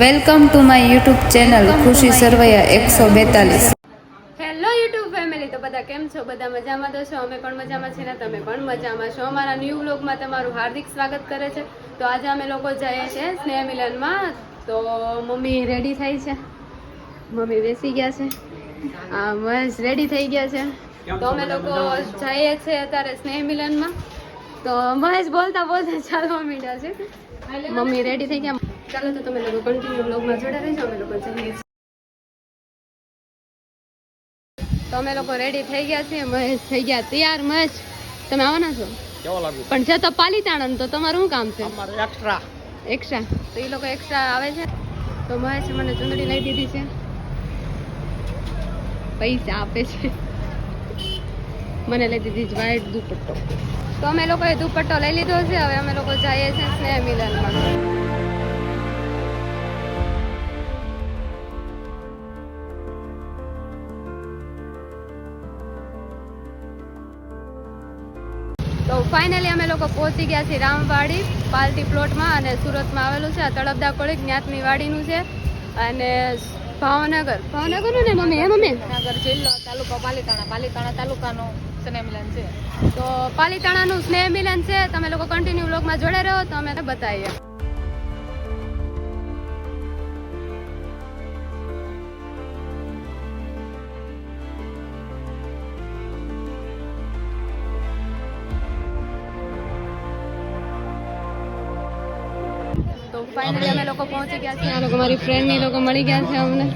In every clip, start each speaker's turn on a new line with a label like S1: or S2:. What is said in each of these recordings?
S1: Welcome to my YouTube channel Khushi Sarvaiya એકસો બેતાલીસ.
S2: Hello YouTube family તો બધા કેમ છો? બધા મજામાં તો છો? અમે પણ મજામાં છીએ ને તમે પણ મજામાં છો? અમારા ન્યૂ વ્લોગમાં તમારું હાર્દિક સ્વાગત કરે છે. તો આજે અમે લોકો જઈએ છીએ સ્નેહ મિલનમાં. તો મમ્મી રેડી થઈ છે? મમ્મી બેસી ગયા છે. હા મહેશ રેડી થઈ ગયા છે. તો અમે લોકો જઈએ છીએ અત્યારે સ્નેહ મિલનમાં. તો મહેશ બોલતા બોલતા ચાલવા માંડ્યા છે. મમ્મી રેડી થઈ ગયા? ચાલો તો તમે લોકો કન્ટિન્યુ બ્લોગમાં જોડે રહેજો. અમે લોકો જઈએ તો અમે લોકો રેડી થઈ ગયા છીએ મહેશ થઈ ગયા તૈયાર. મહેશ તમે આવવાના છો?
S3: કેવો લાગુ
S2: પણ છે તો પાલીતાણા તો તમારું શું કામ છે?
S3: અમારે એક્સ્ટ્રા
S2: એક્સ્ટ્રા તો એ લોકો એક્સ્ટ્રા આવે છે? તો મહેશ મને ચૂંદડી લઈ દીધી છે. પૈસા આપે છે. મને લઈ દીધી છે વ્હાઈટ દુપટ્ટો. તો અમે લોકોએ દુપટ્ટો લઈ લીધો છે, હવે અમે લોકો જઈએ છીએ સ્નેહ મિલનમાં. તો ફાઇનલી અમે લોકો પહોંચી ગયા છીએ રામવાડી પાલટી પ્લોટમાં અને સુરતમાં આવેલું છે. આ તળપદા કોળી જ્ઞાતની વાડીનું છે. અને ભાવનગર. ભાવનગરનું ને મમ્મી, હે મમ્મી?
S4: નગર જિલ્લો તાલુકો પાલીતાણા પાલીતાણા તાલુકાનો સ્નેહમિલન છે.
S2: તો પાલીતાણાનું સ્નેહ મિલન છે. તમે લોકો કન્ટિન્યુ વ્લોગમાં જોડે રહો, તો અમે બતાવીએ. ફાઇનલી અમે લોકો પહોંચી ગયા છે મારી ફ્રેન્ડની લોકો મળી ગયા છે અમને.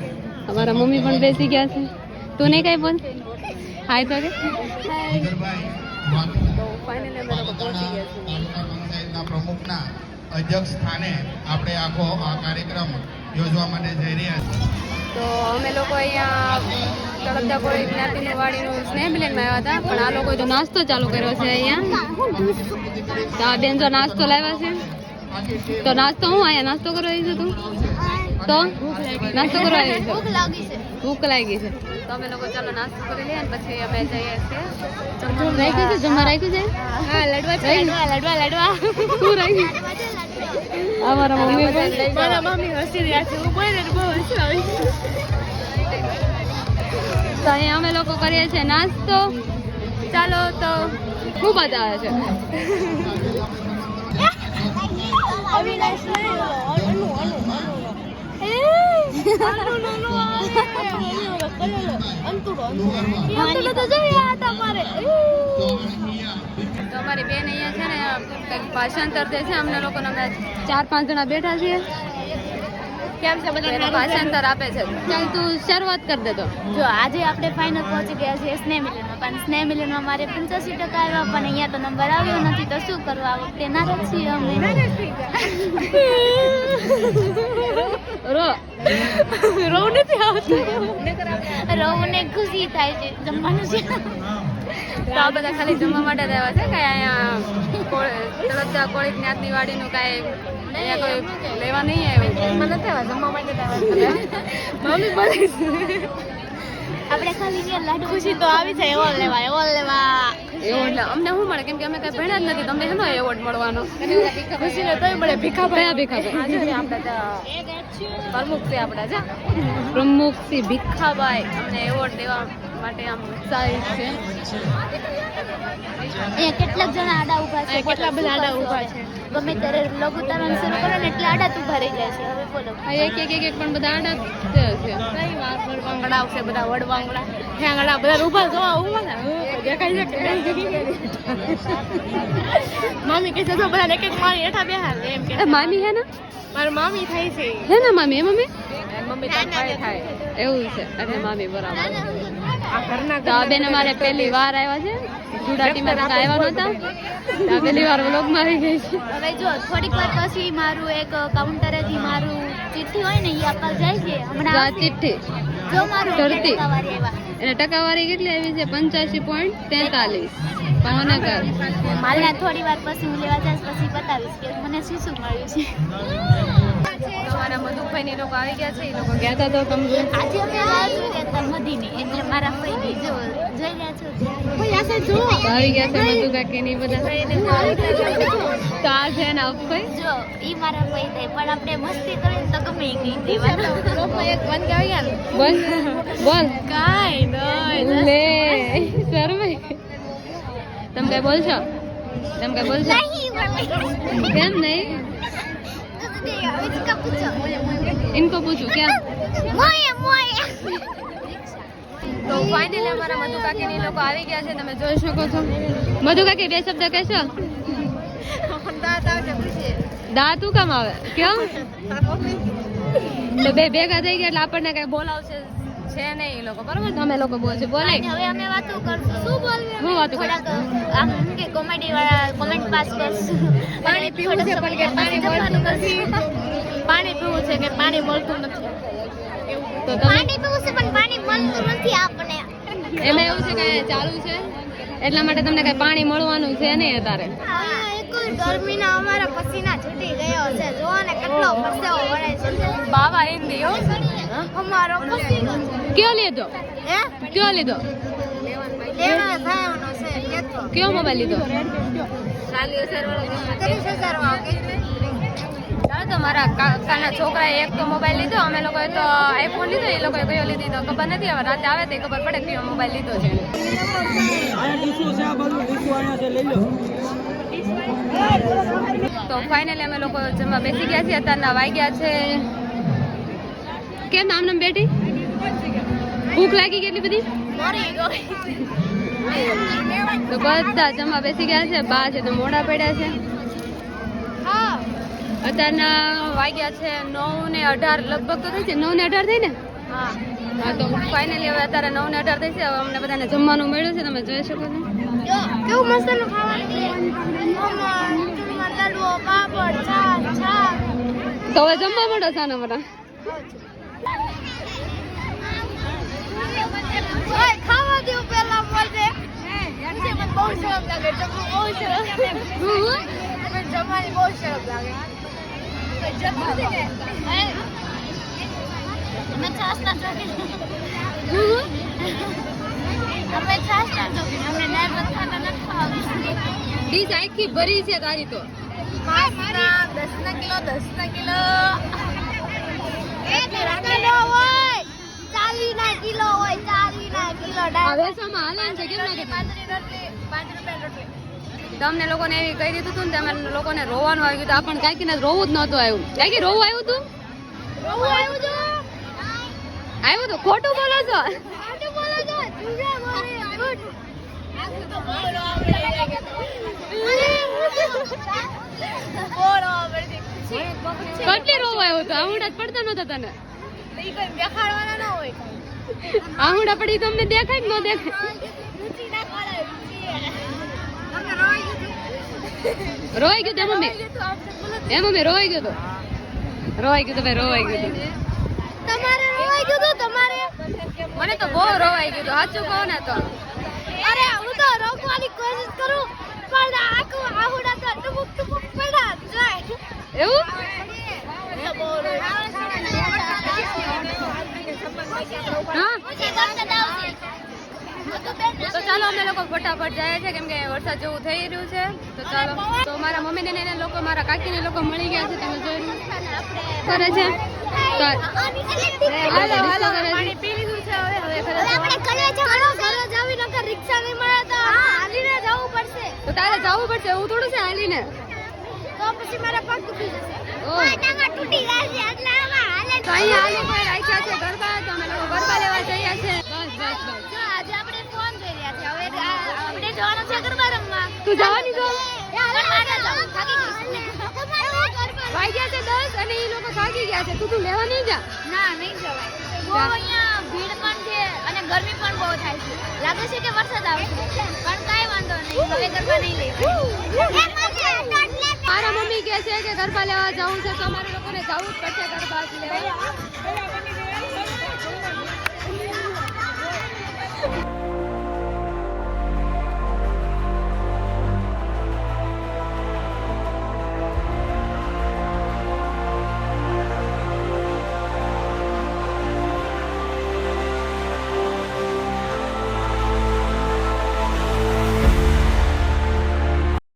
S2: અમારા મમ્મી પણ બેસી ગયા છે. તું નહીં કઈ બોલ. હાય તો કે તો ફાઇનલી અમે લોકો પહોંચી ગયા છીએ.
S5: તાલુકા પંચાયતના પ્રમુખના અધ્યક્ષ સ્થાને આપણે આખો આ કાર્યક્રમ યોજવા માટે જઈ રહ્યા છીએ.
S2: તો અમે લોકો અહીંયા તળપદા કોળી જ્ઞાતિની વાડીનું સ્નેહ મિલનમાં આવ્યા હતા પણ આ લોકોએ તો નાસ્તો ચાલુ કર્યો છે અહીંયા. તો આ બેન જો નાસ્તો લાવ્યા છે. તો નાસ્તો હું અહીંયા નાસ્તો કરવા આવી છું તું? તો નાસ્તો કરવા આવી છું ભૂખ લાગી છે. તો અમે લોકો ચાલો નાસ્તો કરી લઈએ અને પછી અમે જઈએ છીએ. જમવાનું રાખ્યું છે? જમવા રાખ્યું છે? હા લડવા છે. લડવા લડવા લડવા. શું રાખ્યું? અમારા મમ્મી પણ મારા મમ્મી હસી રહ્યા છે. હું બોલે બહુ હસી આવી તો અહીંયા અમે લોકો કરીએ છીએ નાસ્તો. ચાલો તો ખૂબ મજા આવે છે. તો અમારી બેન અહીંયા છે ને ભાષાંતર દે છે અમને લોકોને અમે ચાર પાંચ જણા બેઠા છીએ. કેમ છે બધા ભાષાંતર આપે છે. ચાલ તું શરૂઆત કરી દે તો.
S4: જો આજે આપણે ફાઇનલ પહોંચી ગયા છીએ સ્નેહ મિલનમાં પણ સ્નેહ મિલનમાં મારે પંચ્યાસી ટકા આવ્યા પણ અહીંયા તો નંબર આવ્યો નથી તો શું કરવું આ વખતે નારાજ છીએ અમે.
S2: રો. નથી આવતું.
S4: રવને ખુશી થાય છે જમવાનું છે.
S2: તો આ બધા ખાલી જમવા માટે જ આવ્યા છે કઈ અહીંયા કોળ- કોળી જ્ઞાતની વાડીનું કાંઈ અહીંયા કોઈ લેવા નહીં આવ્યું.
S4: મને નથી આવ્યા જમવા માટે જ આવ્યા
S2: મમ્મી બોલે
S4: આપણે ખાલી જે લાડુ ખુશી તો આવી જાય એવો લેવા એવો લેવા.
S2: એવોર્ડ અમને શું મળે? કેમ કે અમે કઈ ભણ્યા જ નથી તમને શેનો એવોર્ડ મળવાનો? ખુશીને તોય મળે ભીખાભાઈ ભીખાભાઈ પ્રમુખ છે આપણા જા. પ્રમુખ શ્રી ભીખાભાઈ. અમને એવોર્ડ દેવા માટે આમ ઉત્સાહિત છે.
S4: અહીંયા કેટલાક જણા આડા ઊભા છે?
S2: કેટલા બધા આડા ઊભા છે?
S4: ગમે ત્યારે લોગ ઉતારવાનું શરૂ કરે ને એટલે આડા જ ભરાઈ રહી જાય છે. હવે બોલો.
S2: એક એક એક એક પણ બધા આડા છે. કઈ વાત વડવાંગડા આવશે બધા વડવાંગડા ઠેંગડા બધા ઊભા જોવા ઊભા ને. દેખાય છે
S4: મમ્મી કહે છે જો બધા એક એક મારી હેઠા બેહાર એમ કે.
S2: મામી હે ને?
S4: મારી મામી થાય છે.
S2: હે ને મામી? મમ્મી
S4: મમ્મી તાર થાય
S2: એવું છે. અરે મામી બરાબર. તો બેન અમારે પહેલી વાર આવ્યા છે. જુડાટીમાં તો આવ્યા નહોતા. તો પહેલી વાર વ્લોગમાં આવી ગઈ છે.
S4: હવે જો થોડીક વાર પછી મારું એક કાઉન્ટરેથી મારું ચિઠ્ઠી હોય ને એ આપવા જાય છે. હમણાં
S2: ચિઠ્ઠી.
S4: જો મારું
S2: ધરતી.
S4: ટકાવારી
S2: એને ટકાવારી કેટલી આવી છે? પંચ્યાસી પોઈન્ટ તેતાલીસ. ભાવનગર.
S4: માલના થોડી વાર પછી હું લેવા જઈશ પછી બતાવીશ કે મને શું શું મળ્યું છે.
S2: અમારા મધુભાઈ ને લોકો આવી ગયા છે એ લોકો ગયા હતા તો તમે
S4: આજે અમે રાહ હતા મધીની એટલે મારા ભાઈ જો જોઈ રહ્યા છો.
S2: આવી ગયા છે મધુ કાકી ની બધા? તો આ છે ને અક્ષય
S4: જો ઈ મારા ભાઈ થાય પણ આપણે મસ્તી કરીને તો ગમે કહી દેવાનું એક વન ગયા
S2: બોલ બોલ
S4: કાઈ નહીં
S2: લે શરમે. તમે કઈ બોલશો? તમે કઈ બોલશો? કેમ નહીં? ઇનકો પૂછું ક્યાં તો ફાઇનલી અમારા મધુ કાકીની લોકો આવી ગયા છે તમે જોઈ શકો છો મધુ કાકી બે શબ્દ કહેશો દાંત શું કામ આવે કેમ તો બે ભેગા થઈ ગયા એટલે આપણને કઈ બોલાવશે છે નહીં એ લોકો. બરોબર? તમે લોકો બોલશે બોલે.
S4: હવે અમે વાતો કરશું. શું બોલવું
S2: હું વાતો
S4: થોડાક આમ કે કોમેડી વાળા કોમેન્ટ પાસ કરશું. પાણી પીવું છે પણ કે પાણી મળતું નથી. પાણી પીવું છે કે પાણી મળતું નથી?
S2: તો
S4: પાણી પીવું છે પણ પાણી મળતું નથી આપણે
S2: એમાં એવું છે કે ચાલુ છે? એટલા માટે તમને કઈ પાણી મળવાનું છે નહીં અત્યારે.
S4: ગરમીના અમારા પસીના છૂટી ગયો છે. જો ને કેટલો પરસેવો વળે છે.
S2: બાવા હિન્દી હો.
S4: અમારો
S2: કયો લીધો?
S4: હે?
S2: કયો લીધો?
S4: લેણો થવાનો છે કેતો
S2: કયો મોબાઈલ લીધો?
S4: ત્રીસ હજાર વાગે
S2: ચાલો તો મારા કાકાના છોકરાએ એક તો મોબાઈલ લીધો અમે લોકોએ તો આઈફોન લીધો એ લોકોએ કયો લીધી તો ખબર નથી હવે રાતે આવે તો ખબર પડે કયો મોબાઈલ લીધો છે. તો ફાઇનલી અમે લોકો જમવા બેસી ગયા છીએ અત્યારના વાગ્યા છે. કેમ? આમ નામ બેઠી? ભૂખ લાગી ગયેલી બધી? તો બધા જમવા બેસી ગયા છે બા છે તો મોડા પડ્યા છે. અત્યારના વાગ્યા છે નવ ને અઢાર લગભગ તો થઈ છે નવ ને અઢાર થઈ ને?
S4: હા
S2: તો ફાઇનલી હવે અત્યારે નવ ને અઢાર થઈ છે હવે અમને બધાને જમવાનું મળ્યું છે તમે જોઈ શકો છો.
S4: કેવું મસ્તનું ખાવાનું?
S2: તો હવે જમવા મળો સાના
S4: ઓય ખાવા દઉં પેલા બોલજે મને બહુ શરમ લાગે જમવું બહુ શરમ મને જમવાની બહુ શરમ લાગે. જમવું છે ને? અમે છાશ ના ચોકી અમે છાશ ચોકી અમે નથી ખાવા
S2: ડીશ આખી ભરી છે તારી તો.
S4: પાસ્તા દસ ના કિલો દસ ના કિલો.
S2: તમને લોકોને એવી કહી દીધું હતું ને તમે લોકોને રોવાનું આવ્યું હતું. આપણને કાંઈક ને રોવું જ નહોતું આવ્યું. કાંઈક રોવું આવ્યું હતું
S4: આવ્યું જો
S2: હતું ખોટું બોલો છો?
S4: બોલો તો
S2: કેટલી રોવું આવ્યું હતું જ પડતા નહોતા તને?
S4: દેખાડવાના ના હોય
S2: આહુડા પડી તમને દેખાય કે ન દેખાય.
S4: રોઈ ગયું
S2: તે મમ્મી એ મમ્મી રોઈ ગયું તો. રોઈ ગયું તો ભાઈ રોવાઈ ગયું
S4: તમારે રોવાઈ ગયો તો તમારે.
S2: મને તો બહુ રોવાઈ ગયો હતું. સાચું કહો ને તો.
S4: અરે હું તો રોકવાની કોશિશ કરું પણ આખું આહુડા તો ટુપુક ટુપુક પડ્યા જ જાય
S2: એવું
S4: તો
S2: ચાલો અમે લોકો ફટાફટ જાય છે કેમ કે વરસાદ જેવું થઈ રહ્યું છે. તો ચાલો તો મારા મમ્મીને ને લોકો મારા કાકીને લોકો મળી ગયા છે તમે જોઈ કરે છે? હાલો હાલો પાણી પી લીધું છે હવે હવે ઘરે
S4: આપણે ઘરે જવાનું ઘરે જાવી નકર રિક્ષા નહીં મળે તો હાલીને જવું પડશે.
S2: તો તારે જવું પડશે એવું થોડું છે હાલીને?
S4: તો પછી મારા પગ દુખી જશે.
S2: તો
S4: જવાનું છે.
S2: વાગ્યા છે. દસ અને એ લોકો ભાગી ગયા છે. તું તું લેવા નહીં જા?
S4: ના નહીં જવાય. બહુ અહીંયા ભીડ પણ છે અને ગરમી પણ બહુ થાય છે. લાગે છે કે વરસાદ આવશે. પણ કાંઈ વાંધો નહીં. હવે ગરબા નહીં લેવા
S2: મારા મમ્મી કહે છે કે ગરબા લેવા જવું છે, તો અમારે લોકોને જવું જ પડશે ગરબા લેવા.